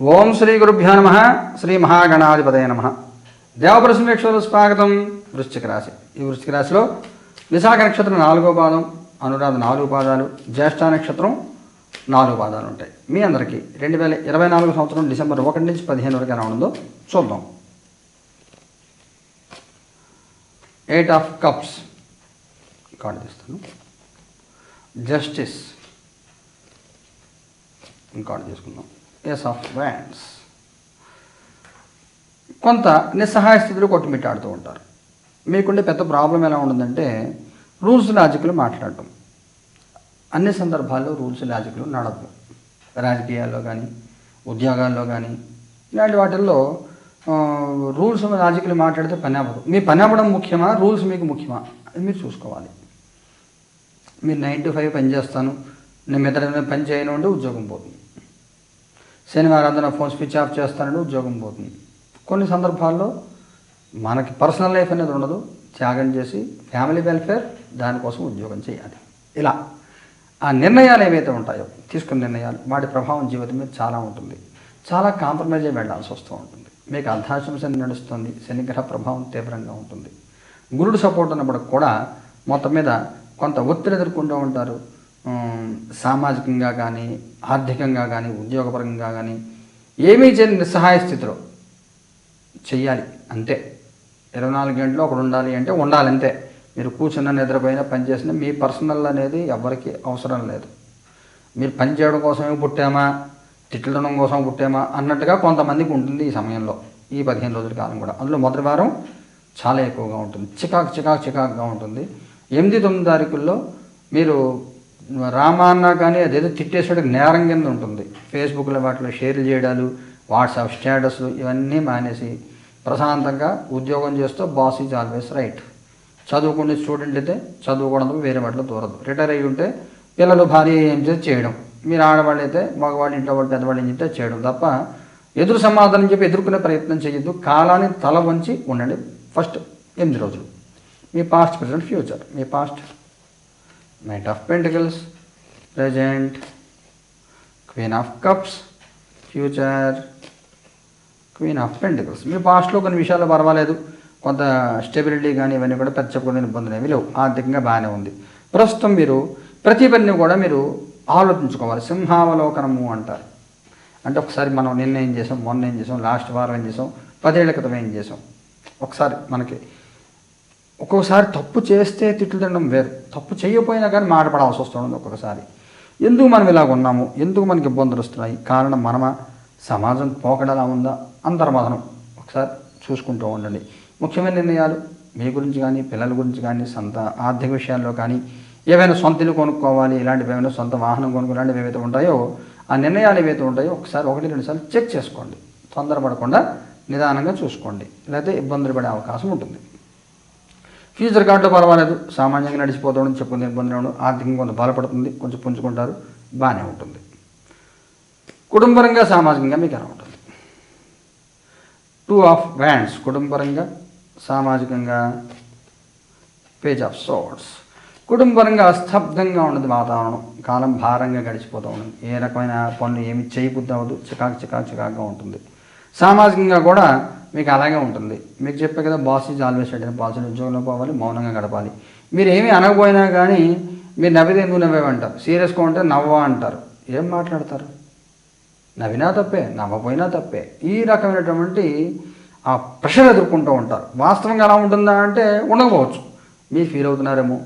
ఓం శ్రీ గురుభ్యో నమ శ్రీ మహాగణాధిపతయ నమ. దేవప్రసమేక్షలు స్వాగతం వృశ్చిక రాశి. ఈ వృశ్చిక రాశిలో విశాఖ నక్షత్రం నాలుగో పాదం అనురాధ నాలుగు పాదాలు జ్యేష్ఠ నక్షత్రం నాలుగు పాదాలు ఉంటాయి. మీ అందరికీ రెండు వేల ఇరవై నాలుగు సంవత్సరం డిసెంబర్ ఒకటి నుంచి పదిహేను వరకు ఎలా ఉందో చూద్దాం. ఎయిట్ ఆఫ్ కప్స్ కార్డు తీస్తాను. జస్టిస్ ఇంకార్డు తీసుకుందాం. ఎస్ ఆఫ్ వ్యాండ్స్ కొంత నిస్సహాయ స్థితిలో కొట్టుమిట్టాడుతూ ఉంటారు. మీకుండే పెద్ద ప్రాబ్లం ఎలా ఉంటుందంటే రూల్స్ లాజిక్లు మాట్లాడటం. అన్ని సందర్భాల్లో రూల్స్ లాజిక్లు నడవు రాజకీయాల్లో కానీ ఉద్యోగాల్లో కానీ ఇలాంటి వాటిల్లో రూల్స్ లాజిక్లు మాట్లాడితే పని అవ్వదు. మీ పని అవ్వడం ముఖ్యమా? రూల్స్ మీకు ముఖ్యమా? అది మీరు చూసుకోవాలి. మీరు నైన్ టు ఫైవ్ పని చేస్తాను. నేను మిగతా పని చేయను అంటే ఉద్యోగం పోతుంది శనివారం ఫోన్ స్విచ్ ఆఫ్ చేస్తానంటే ఉద్యోగం పోతుంది. కొన్ని సందర్భాల్లో మనకి పర్సనల్ లైఫ్ అనేది ఉండదు. త్యాగం చేసి ఫ్యామిలీ వెల్ఫేర్ దానికోసం ఉద్యోగం చేయాలి. ఇలా ఆ నిర్ణయాలు ఏవైతే ఉంటాయో తీసుకున్న నిర్ణయాలు వాటి ప్రభావం జీవితం మీద చాలా ఉంటుంది. చాలా కాంప్రమైజ్ అయి వెళ్ళాల్సి వస్తూ ఉంటుంది. మీకు అర్ధాశ్రమ శని నడుస్తుంది. శనిగ్రహ ప్రభావం తీవ్రంగా ఉంటుంది. గురుడు సపోర్ట్ ఉన్నప్పుడు కూడా మొత్తం మీద కొంత ఒత్తిడి ఎదుర్కొంటూ ఉంటారు. సామాజికంగా కానీ ఆర్థికంగా కానీ ఉద్యోగపరంగా కానీ ఏమీ చేయని నిస్సహాయ స్థితిలో చెయ్యాలి అంతే. ఇరవై నాలుగు గంటలు ఒకడు ఉండాలి అంటే ఉండాలి అంతే. మీరు కూర్చున్న నిద్రపోయినా పనిచేసినా మీ పర్సనల్ అనేది ఎవరికి అవసరం లేదు. మీరు పని చేయడం కోసమే పుట్టామా? తిట్టడం కోసం పుట్టామా? అన్నట్టుగా కొంతమందికి ఉంటుంది ఈ సమయంలో ఈ పదిహేను రోజుల కాలం కూడా. అందులో మొదటి వారం చాలా ఎక్కువగా ఉంటుంది. చికాకు చికాకు చికాకుగా ఉంటుంది. ఎనిమిది తొమ్మిది తారీఖుల్లో మీరు రామాన్న కానీ అదేదో తిట్టేసాడు నేరం కింద ఉంటుంది. ఫేస్బుక్లో వాటిలో షేర్లు చేయడాలు వాట్సాప్ స్టేటస్లు ఇవన్నీ మానేసి ప్రశాంతంగా ఉద్యోగం చేస్తూ బాస్ ఈజ్ ఆల్వేస్ రైట్ చదువుకునే స్టూడెంట్ అయితే చదువుకోవడం వేరే వాటిలో దూరదు. రిటైర్ అయ్యి ఉంటే పిల్లలు భార్య ఏం చేసి చేయడం. మీరు ఆడవాళ్ళు అయితే మగవాళ్ళు ఇంట్లో వాళ్ళు పెద్దవాళ్ళు ఏం చెప్తే చేయడం తప్ప ఎదురు సమాధానం చెప్పి ఎదుర్కొనే ప్రయత్నం చేయొద్దు. కాలాన్ని తల వంచి ఉండండి ఫస్ట్ ఎనిమిది రోజులు. మీ past present future me past knight of pentacles present queen of cups future queen of pentacles మీ పాస్ట్లో కొన్ని విషయాలు పర్వాలేదు. కొంత స్టెబిలిటీ కానీ ఇవన్నీ కూడా పెద్ద చెప్పుకునే ఇబ్బందులు ఏమీ లేవు. ఆర్థికంగా బాగానే ఉంది. ప్రస్తుతం మీరు ప్రతి పనిని కూడా మీరు ఆలోచించుకోవాలి. సింహావలోకనము అంటారు. అంటే ఒకసారి మనం నిన్న ఏం చేసాం? మొన్న ఏం చేసాం? లాస్ట్ వారం ఏం చేసాం? పదేళ్ళ క్రితం ఏం చేసాం? ఒకసారి మనకి ఒక్కొక్కసారి తప్పు చేస్తే తిట్లు తినడం వేరు. తప్పు చేయకపోయినా కానీ మాటపడాల్సి వస్తుంది ఒక్కొక్కసారి. ఎందుకు మనం ఇలాగ ఉన్నాము? ఎందుకు మనకి ఇబ్బందులు వస్తున్నాయి? కారణం మనమా సమాజం పోకడలా ఉందా? అంతర్మథనం ఒకసారి చూసుకుంటూ ఉండండి. ముఖ్యమైన నిర్ణయాలు మీ గురించి కానీ పిల్లల గురించి కానీ సొంత ఆర్థిక విషయాల్లో కానీ ఏవైనా సొంత ఇల్లు కొనుక్కోవాలి ఇలాంటివి ఏమైనా సొంత వాహనం కొనుక్కోలాంటివి ఏవైతే ఉంటాయో ఆ నిర్ణయాలు ఏవైతే ఉంటాయో ఒకసారి ఒకటి రెండు సార్లు చెక్ చేసుకోండి. తొందరపడకుండా నిదానంగా చూసుకోండి. లేకపోతే ఇబ్బందులు పడే అవకాశం ఉంటుంది. ఫ్యూచర్ కార్డులో పర్వాలేదు సామాన్యంగా నడిచిపోతామని చెప్పుకుని ఇబ్బంది ఉండదు ఆర్థికంగా కొంత బాధపడుతుంది కొంచెం పుంజుకుంటారు బాగానే ఉంటుంది. కుటుంబరంగా సామాజికంగా మీకు ఎలా ఉంటుంది? టూ ఆఫ్ వ్యాండ్స్ కుటుంబరంగా సామాజికంగా పేజ్ ఆఫ్ సోర్ట్స్ కుటుంబరంగా స్తబ్దంగా ఉన్నది వాతావరణం కాలం భారంగా గడిచిపోతూ ఉంటుంది. ఏ రకమైన పనులు ఏమి చేయబుద్ధి అవ్వదు చికాకు చికాకు చికాకుగా ఉంటుంది. సామాజికంగా కూడా మీకు అలాగే ఉంటుంది. మీకు చెప్పే కదా బాస్ ఈజ్ ఆల్వేస్ అంటే బాస్ ఉద్యోగంలో పోవాలి మౌనంగా గడపాలి. మీరు ఏమీ అనకపోయినా కానీ మీరు నవ్వితే ఎందుకు నవ్వేవంటారు సీరియస్గా ఉంటే నవ్వా అంటారు. ఏం మాట్లాడతారు? నవ్వినా తప్పే నవ్వపోయినా తప్పే. ఈ రకమైనటువంటి ఆ ప్రెషర్ ఎదుర్కొంటూ ఉంటారు. వాస్తవంగా ఎలా ఉంటుందా అంటే ఉండకపోవచ్చు. మీరు ఫీల్ అవుతున్నారేమో?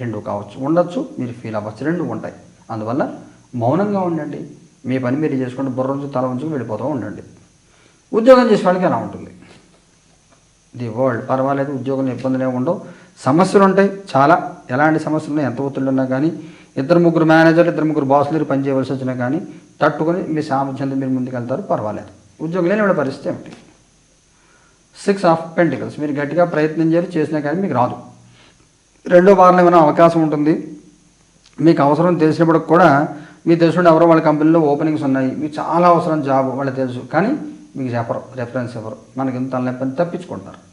రెండు కావచ్చు. ఉండొచ్చు మీరు ఫీల్ అవ్వచ్చు. రెండు ఉంటాయి. అందువల్ల మౌనంగా ఉండండి. మీ పని మీరు చేసుకుంటే బుర్ర నుంచి తల ఉంచుకు వెళ్ళిపోతూ ఉండండి. ఉద్యోగం చేసే వాళ్ళకి ఎలా ఉంటుంది. ది వరల్డ్ పర్వాలేదు ఉద్యోగంలో ఇబ్బందులు ఉండవు. సమస్యలు ఉంటాయి చాలా. ఎలాంటి సమస్యలు ఉన్నాయి ఎంత ఒత్తిళ్ళు ఉన్నా కానీ ఇద్దరు ముగ్గురు మేనేజర్లు ఇద్దరు ముగ్గురు బాసులు పనిచేయవలసి వచ్చినా కానీ తట్టుకొని మీ సామర్థ్యంతో మీరు ముందుకు వెళ్తారు పర్వాలేదు. ఉద్యోగం లేని వాళ్ళ పరిస్థితి ఏమిటి? సిక్స్ ఆఫ్ పెంటికల్స్ మీరు గట్టిగా ప్రయత్నం చేయాలి చేసినా కానీ మీకు రాదు. రెండో వారంలో ఏమైనా అవకాశం ఉంటుంది? మీకు అవసరం తెలిసినప్పుడు కూడా మీ తెలిసిన ఎవరో వాళ్ళ కంపెనీలో ఓపెనింగ్స్ ఉన్నాయి. మీకు చాలా అవసరం జాబ్ వాళ్ళకి తెలుసు. కానీ మీకు చెప్పరు రెఫరెన్స్ ఇవ్వరు. మనకి ఎంత తలనొప్పని తప్పించుకుంటారు.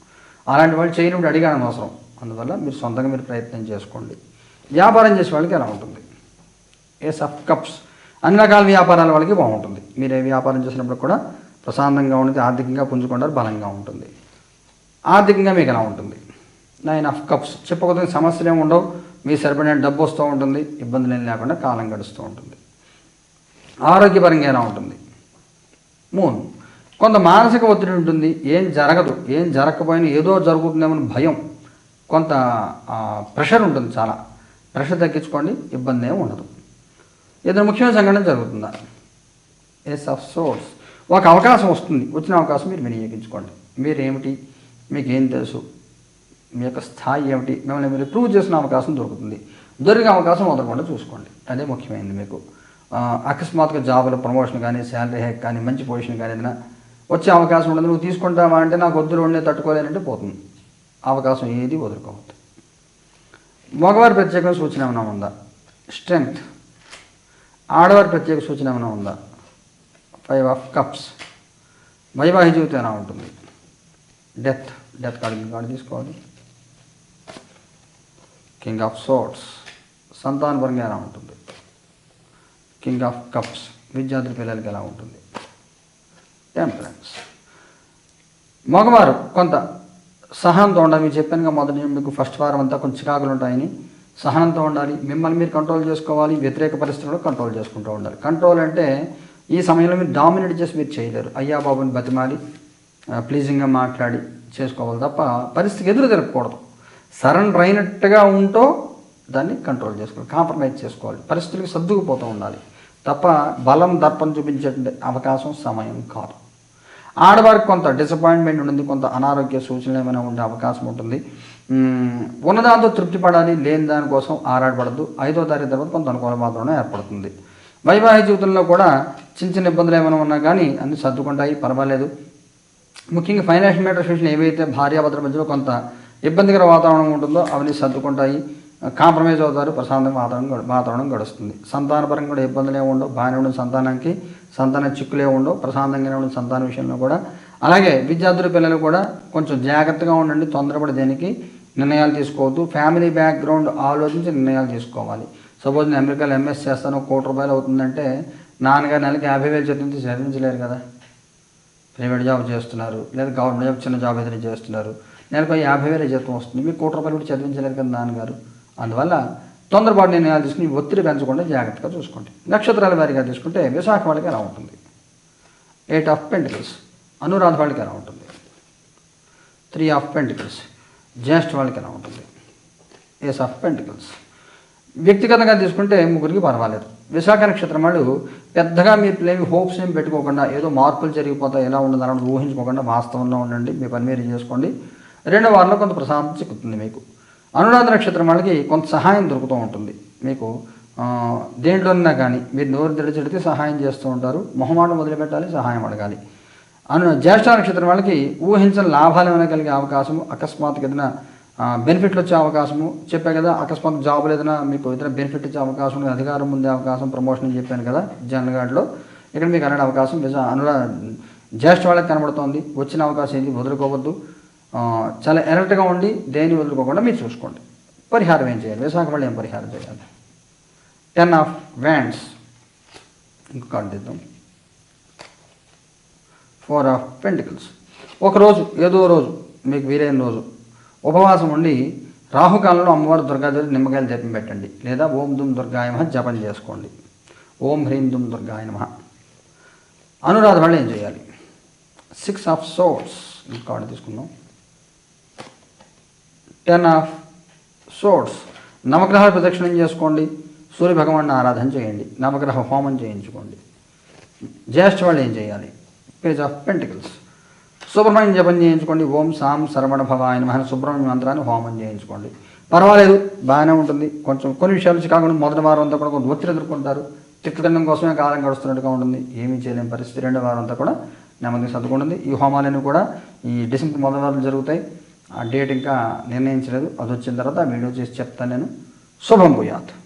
అలాంటి వాళ్ళు చేయనప్పుడు అడిగాను అవసరం. అందువల్ల మీరు సొంతంగా మీరు ప్రయత్నం చేసుకోండి. వ్యాపారం చేసే వాళ్ళకి ఎలా ఉంటుంది? ఏస్ ఆఫ్ కప్స్ అన్ని రకాల వ్యాపారాల వాళ్ళకి బాగుంటుంది. మీరు ఏ వ్యాపారం చేసినప్పుడు కూడా ప్రశాంతంగా ఉంటుంది ఆర్థికంగా పుంజుకుంటారు బలంగా ఉంటుంది. ఆర్థికంగా మీకు ఎలా ఉంటుంది? నైన్ ఆఫ్ కప్స్ చెప్పుకోదగిన సమస్యలు ఏమి ఉండవు. మీ సరిపడిన డబ్బు వస్తూ ఉంటుంది. ఇబ్బందులు ఏం లేకుండా కాలం గడుస్తూ ఉంటుంది. ఆరోగ్యపరంగా ఎలా ఉంటుంది? మూన్ కొంత మానసిక ఒత్తిడి ఉంటుంది ఏం జరగదు ఏం జరగకపోయినా ఏదో జరుగుతుందేమని భయం కొంత ప్రెషర్ ఉంటుంది చాలా. ప్రెషర్ తగ్గించుకోండి ఇబ్బంది ఏమి ఉండదు. ఏదైనా ముఖ్యమైన సంఘటన జరుగుతుందా? ఎస్ ఆఫ్ సోర్స్ ఒక అవకాశం వస్తుంది వచ్చిన అవకాశం మీరు వినియోగించుకోండి. మీరేమిటి? మీకు తెలుసు? మీ యొక్క స్థాయి ఏమిటి? మిమ్మల్ని మీరు ప్రూవ్ చేసిన అవకాశం దొరుకుతుంది. దొరికే అవకాశం వదలకుండా చూసుకోండి. అదే ముఖ్యమైనది మీకు. అకస్మాత్తుగా జాబులో ప్రమోషన్ కానీ శాలరీ హెక్ కానీ మంచి పొజిషన్ కానీ ఏదైనా వచ్చే అవకాశం ఉండదు. నువ్వు తీసుకుంటావా అంటే నాకు వద్దులు ఉండే తట్టుకోలేనంటే పోతుంది. అవకాశం ఏది వదులుకోవద్దు. మగవారి ప్రత్యేక సూచన ఏమైనా ఉందా? స్ట్రెంగ్త్. ఆడవారి ప్రత్యేక సూచన ఏమైనా ఉందా? Five of cups. వైవాహిక జీవితం ఎలా ఉంటుంది? డెత్. డెత్ కార్డు కార్డు తీసుకోవాలి. కింగ్ ఆఫ్ సోట్స్ సంతానపరంగా ఎలా ఉంటుంది? King of cups. విద్యార్థుల పిల్లలకి ఎలా ఉంటుంది? టెంపరెన్స్ మగవారు కొంత సహనంతో ఉండాలి. మీకు చెప్పాను కదా మొదటి మీకు ఫస్ట్ వారం అంతా కొంచెం చికాకులు ఉంటాయని. సహనంతో ఉండాలి. మిమ్మల్ని మీరు కంట్రోల్ చేసుకోవాలి. వ్యతిరేక పరిస్థితుల్లో కంట్రోల్ చేసుకుంటూ ఉండాలి. కంట్రోల్ అంటే ఈ సమయంలో మీరు డామినేట్ చేసి మీరు చేయలేరు. అయ్యా బాబుని బతిమాలి ప్లీజింగ్గా మాట్లాడి చేసుకోవాలి తప్ప పరిస్థితికి ఎదురు తిరగకూడదు సరెండర్ అయినట్టుగా ఉంటూ దాన్ని కంట్రోల్ చేసుకోవాలి. కాంప్రమైజ్ చేసుకోవాలి. పరిస్థితులకు సర్దుకుపోతూ ఉండాలి. తప్ప బలం దర్పం చూపించే అవకాశం సమయం కాదు. ఆడవారికి కొంత డిసప్పాయింట్మెంట్ ఉంటుంది కొంత అనారోగ్య సూచనలు ఏమైనా ఉండే అవకాశం ఉంటుంది. ఉన్నదాంతో తృప్తి పడాలి లేని దానికోసం ఆరాడపడద్దు ఐదో తారీఖు తర్వాత కొంత అనుకూల వాతావరణం ఏర్పడుతుంది. వైవాహిక జీవితంలో కూడా చిన్న చిన్న ఇబ్బందులు ఏమైనా ఉన్నా కానీ అన్ని సర్దుకుంటాయి పర్వాలేదు. ముఖ్యంగా ఫైనాన్షియల్ మ్యాటర్స్ విషయంలో ఏవైతే భార్యాభర్తల మధ్యలో కొంత ఇబ్బందికర వాతావరణం ఉంటుందో అవన్నీ సర్దుకుంటాయి. కాంప్రమైజ్ అవుతారు ప్రశాంతంగా వాతావరణం వాతావరణం గడుస్తుంది. సంతానపరంగా కూడా ఇబ్బందులు ఏముండవు బాగానే ఉండే సంతానానికి సంతాన చిక్కులే ఉండవు ప్రశాంతంగానే ఉండే సంతాన విషయంలో కూడా. అలాగే విద్యార్థుల పిల్లలు కూడా కొంచెం జాగ్రత్తగా ఉండండి తొందరపడి దేనికి నిర్ణయాలు తీసుకోవద్దు. ఫ్యామిలీ బ్యాక్గ్రౌండ్ ఆలోచించి నిర్ణయాలు తీసుకోవాలి. సపోజ్ నేను అమెరికాలో ఎంఎస్ చేస్తాను కోటి రూపాయలు అవుతుందంటే నాన్నగారు నెలకి యాభై వేలు చెప్పింది చదివించలేరు కదా. ప్రైవేట్ జాబ్ చేస్తున్నారు లేదా గవర్నమెంట్ జాబ్ చిన్న జాబ్ ఏదైనా చేస్తున్నారు. నెలకు యాభై వేల జీతం వస్తుంది మీకు కోటి రూపాయలు కూడా చదివించలేరు కదా నాన్నగారు. అందువల్ల తొందరపాటు నిర్ణయాలు తీసుకుని ఒత్తిడి పెంచకుండా జాగ్రత్తగా చూసుకోండి. నక్షత్రాల వారిగా తీసుకుంటే విశాఖ వాళ్ళకి ఎలా ఉంటుంది. ఎయిట్ ఆఫ్ పెంటికల్స్ అనురాధ వాళ్ళకి ఎలా ఉంటుంది. త్రీ ఆఫ్ పెంటికల్స్ జ్యేష్ఠ వాళ్ళకి ఎలా ఉంటుంది. ఏస్ ఆఫ్ పెంటికల్స్ వ్యక్తిగతంగా తీసుకుంటే ముగ్గురికి పర్వాలేదు. విశాఖ నక్షత్రం వాళ్ళు పెద్దగా మీరు ఏమి హోప్స్ ఏం పెట్టుకోకుండా ఏదో మార్పులు జరిగిపోతాయి ఎలా ఉండదు అన్నది ఊహించుకోకుండా వాస్తవంలో ఉండండి మీ పని మీరు చేసుకోండి. రెండో వారంలో కొంత ప్రశాంతత చిక్కుతుంది మీకు. అనురాధ నక్షత్రం వాళ్ళకి కొంత సహాయం దొరుకుతూ ఉంటుంది. మీకు దేంట్లోనైనా కానీ మీరు నోరు తెడిచెడితే సహాయం చేస్తూ ఉంటారు. మొహమాటం వదిలిపెట్టాలి సహాయం అడగాలి. అను జ్యేష్ఠ నక్షత్రం వాళ్ళకి ఊహించని లాభాలు ఏమైనా కలిగే అవకాశము అకస్మాత్తుగా ఏదైనా బెనిఫిట్లు వచ్చే అవకాశము చెప్పా కదా అకస్మాత్ జాబులు ఏదైనా మీకు ఏదైనా బెనిఫిట్ వచ్చే అవకాశం ఉంది, అధికారం ఉండే అవకాశం ప్రమోషన్ చెప్పాను కదా జనరల్ గార్డ్లో. ఇక్కడ మీకు అలాంటి అవకాశం నిజం అనురా జ్యేష్ఠ వాళ్ళకి కనబడుతోంది వచ్చిన అవకాశం ఏంటి వదులుకోవద్దు. చాలా ఎలర్ట్గా ఉండి దేని వదులుకోకుండా మీరు చూసుకోండి. పరిహారం ఏం చేయాలి? విశాఖ వాళ్ళు ఏం పరిహారం చేయాలి? టెన్ ఆఫ్ వ్యాండ్స్ ఇంకో కార్డు తీద్దాం. ఫోర్ ఆఫ్ పెంటికల్స్ ఒకరోజు ఏదో రోజు మీకు వీలైన రోజు ఉపవాసం ఉండి రాహుకాలంలో అమ్మవారు దుర్గాదేవి నిమ్మకాయలు జపం పెట్టండి. లేదా ఓం దుమ్ దుర్గాయమ జపం చేసుకోండి. ఓం హ్రీం దుమ్ దుర్గాయ అనురాధ వాళ్ళు ఏం చేయాలి? సిక్స్ ఆఫ్ సోర్స్ ఈ కార్డు తీసుకుందాం. టెన్ ఆఫ్ సోర్స్ నవగ్రహాలు ప్రదక్షిణం చేసుకోండి. సూర్య భగవాన్ని ఆరాధన చేయండి. నవగ్రహ హోమం చేయించుకోండి. జ్యేష్ఠ వాళ్ళు ఏం చేయాలి? పేజ్ ఆఫ్ పెంటికల్స్ సుబ్రహ్మణ్యం జపం చేయించుకోండి. ఓం సాం సరవణ ఆయన మహన సుబ్రహ్మణ్య మంత్రాన్ని హోమం చేయించుకోండి. పర్వాలేదు బాగానే ఉంటుంది. కొంచెం కొన్ని విషయాలు కాకుండా మొదటి వారం అంతా కూడా కొంత ఒత్తిడి ఎదుర్కొంటారు. తిట్టడం కోసమే కాలం గడుస్తున్నట్టుగా ఉంటుంది. ఏమీ చేయలేని పరిస్థితి. రెండో వారం అంతా కూడా నెమ్మదిగా సర్దుకుంటుంది. ఈ హోమాలన్నీ కూడా ఈ డిసెంబర్ మొదటి వారం జరుగుతాయి. ఆ డేట్ ఇంకా నిర్ణయించలేదు. అది వచ్చిన తర్వాత వీడియో చేసి చెప్తాను నేను. శుభం భూయాత్.